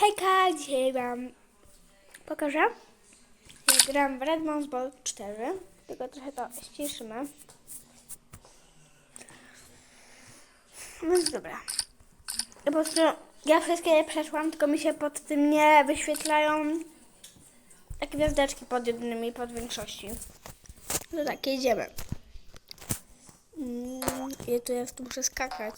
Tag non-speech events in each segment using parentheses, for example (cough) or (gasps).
Hejka, dzisiaj wam pokażę jak gram w Redmond's Ball 4 tylko trochę to ściszymy. No dobra. Po prostu ja wszystkie przeszłam tylko mi się pod tym nie wyświetlają takie gwiazdeczki pod jednymi pod większości. No tak, jedziemy. Mm, i tu jest, tu muszę skakać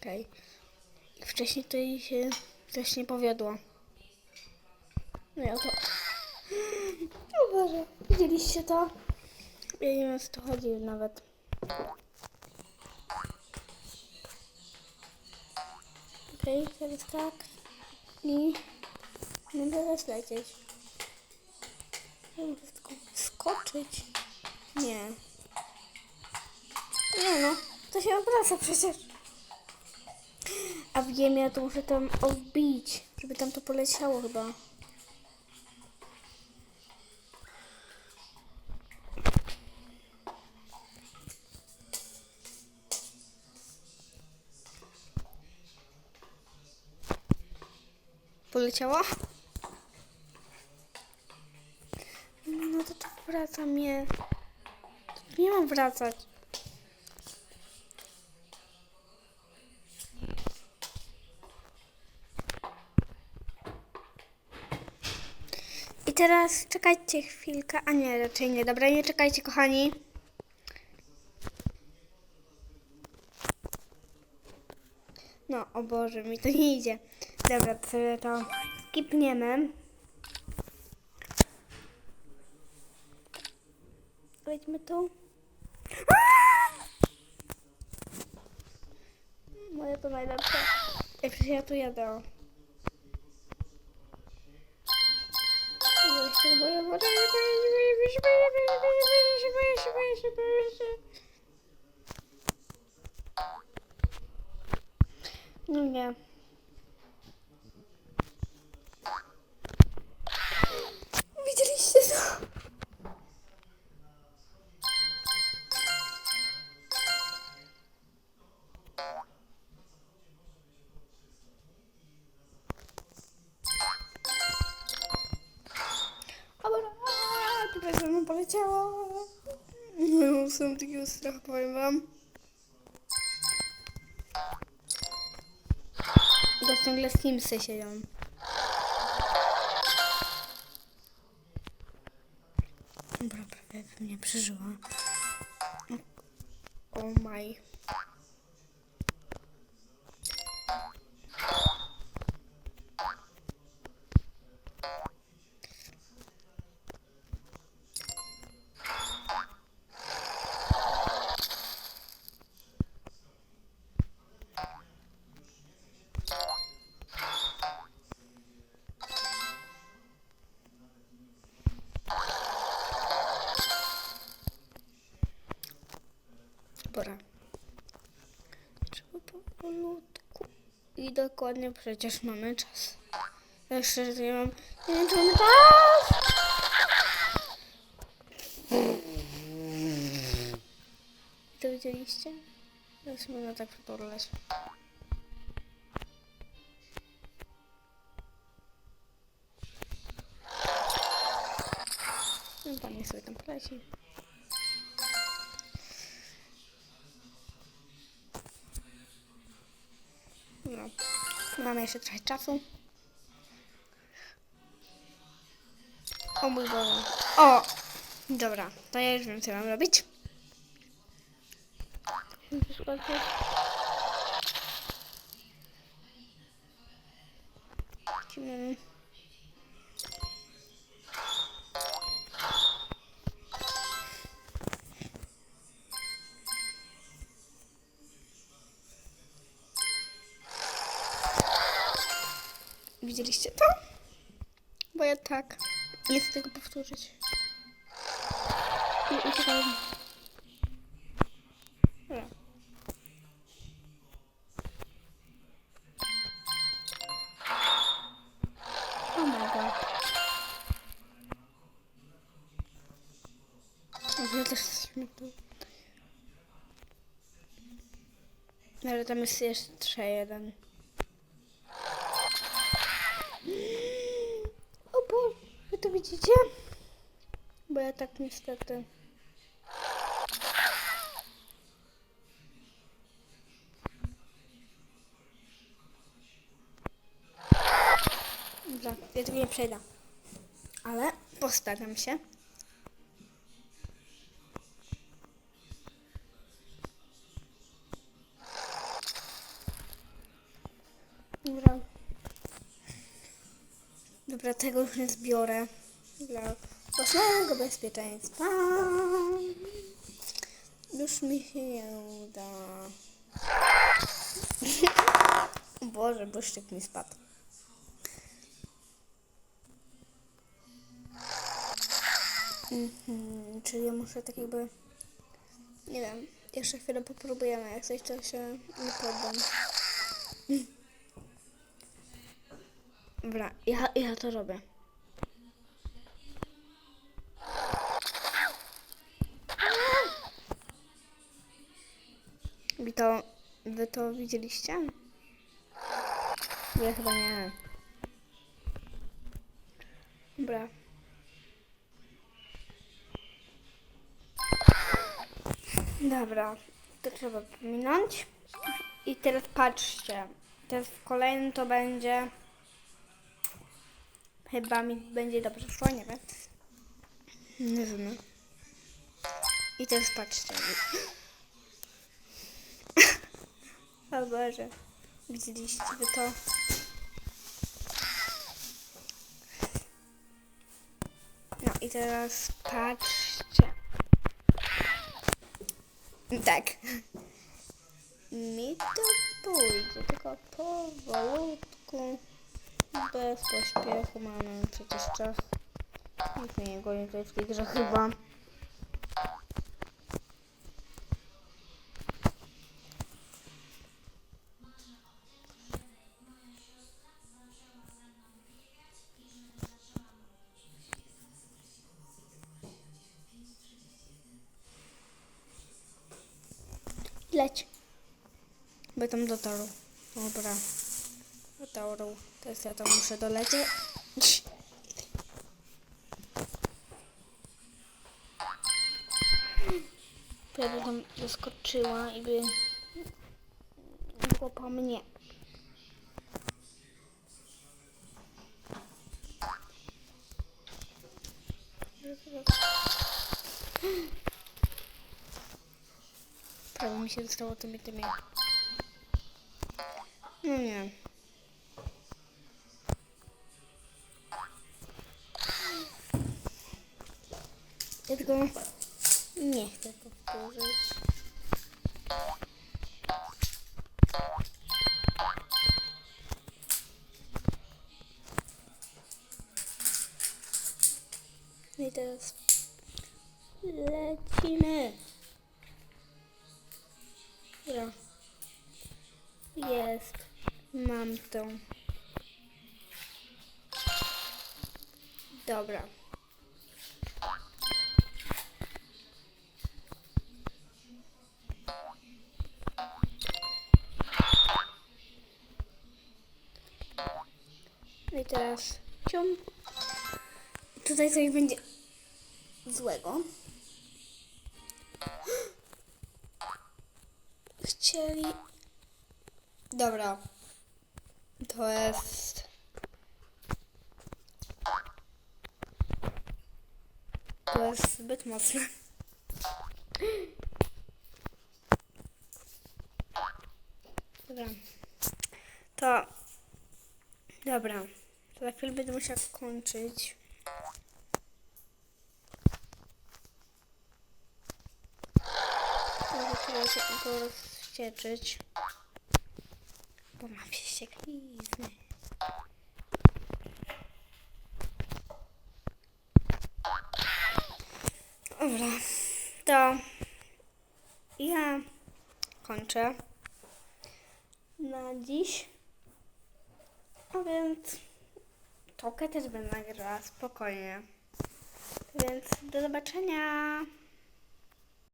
Okej. I Wcześniej to jej się coś nie powiodło. No ja to... (gasps) O Boże, widzieliście to? Ja nie wiem, o co chodzi nawet. Okej, teraz tak. I... No teraz lecieć. Muszę tylko skoczyć. Nie. Nie no, to się obraca przecież. A wiem, ja to muszę tam odbić, żeby tam to poleciało chyba. Poleciało? No to tak wraca mnie. Nie mam wracać. Teraz czekajcie chwilkę. A nie, raczej nie. Dobra, nie czekajcie, kochani. No, o Boże, mi to nie idzie. Dobra, to sobie to skipniemy. Wejdźmy tu. Moje to najlepsze. Przecież ja tu jadę. O. No, jeszcze mną poleciało. No, (laughs) są takiego strachu, powiem wam. To ciągle Simsy siedzią. Dobra, prawie bym nie przeżyła. Oh my. Pora. Trzeba powolutku. I dokładnie przecież mamy czas. Jeszcze nie mam. Nie wiem, czy mamy czas. To widzieliście? Teraz można tak przeporleć. No pan niech sobie tam poleci. No. Mamy jeszcze trochę czasu. O mój Boże. O! Dobra, to ja już wiem, co mam robić. Lecimy. Widzieliście to? Bo ja tak. Nie chcę tego powtórzyć. I uciekałem. Też jesteśmy tu. Ale tam jest jeszcze jeden. O Boże, wy to widzicie? Bo ja tak niestety. Dobra, ja tego nie przejdę. Ale postaram się. Dobra. Dobra, tego już nie zbiorę. Dla własnego bezpieczeństwa. Już mi się nie uda. (laughs) Boże, błyszczyk mi spadł. Mhm, czyli ja muszę tak jakby... Nie wiem, jeszcze chwilę popróbujemy, jak coś to się nie poddam. (laughs) Dobra, ja, ja to robię. Wy to, wy to widzieliście? Ja chyba nie. Dobra. Dobra, to trzeba pominąć. I teraz patrzcie. Teraz w kolejnym to będzie... Chyba mi będzie dobrze szło, nie wiem. Nie wiem. I teraz patrzcie. O Boże. Widzieliście wy to? No i teraz patrzcie. Tak. Mi to pójdzie, tylko powolutku. Bez pośpiechu mamy przecież czas. Nikt nie goni tutaj w tej chyba. Leć. By tam dotarł. Dobra. Dotarł. Teraz ja tam muszę dolecieć. By tam zaskoczyła i by było po mnie. Prawie mi się dostało tymi tymi. No nie. Ja tylko nie chcę powtórzyć. No I teraz lecimy. Dobra. Jest. Mam to. Dobra. No i teraz cium. Tutaj coś będzie złego. Chcieli. Dobra. To jest. To jest zbyt mocne. Dobra. To. Dobra. To za chwilę będę kończyć. Mogę teraz go rozścieczyć. Bo mam wścieklizny. Dobra, to ja kończę na dziś. A więc tokę też będę nagrała spokojnie. Więc do zobaczenia.